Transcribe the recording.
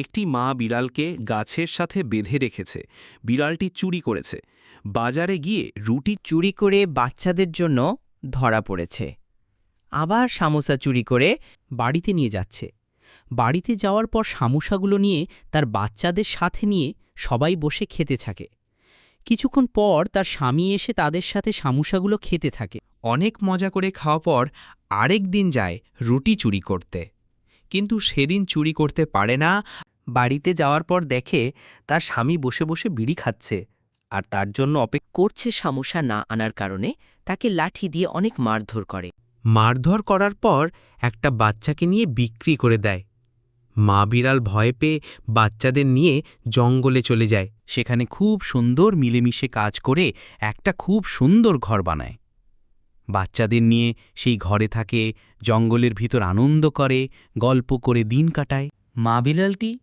একটি মা বিড়ালকে গাছের সাথে বেঁধে রেখেছে। বিড়ালটি চুরি করেছে। বাজারে গিয়ে রুটি চুরি করে বাচ্চাদের জন্য ধরা পড়েছে। আবার সামোসা চুরি করে বাড়িতে নিয়ে যাচ্ছে। বাড়িতে যাওয়ার পর সামোসাগুলো নিয়ে তার বাচ্চাদের সাথে নিয়ে সবাই বসে খেতে থাকে। কিছুক্ষণ পর তার স্বামী এসে তাদের সাথে সামোসাগুলো খেতে থাকে। অনেক মজা করে খাওয়া পর আরেক দিন যায় রুটি চুরি করতে। কিন্তু সেদিন চুরি করতে পারে না বাড়িতে যাওয়ার পর দেখে তার স্বামী বসে বসে বিড়ি খাচ্ছে আর তার জন্য অপেক্ষা করছে সামোসা না আনার কারণে তাকে লাঠি দিয়ে অনেক মারধর করে। মারধর করার পর একটা বাচ্চাকে নিয়ে বিক্রি করে দেয়। মা বিড়াল ভয় পেয়ে বাচ্চাদের নিয়ে জঙ্গলে চলে যায়। সেখানে খুব সুন্দর মিলেমিশে কাজ করে একটা খুব সুন্দর ঘর বানায়। বাচ্চাদের নিয়ে সেই ঘরে থাকে, জঙ্গলের ভিতর আনন্দ করে, গল্প করে দিন কাটায়। মা বিড়ালটি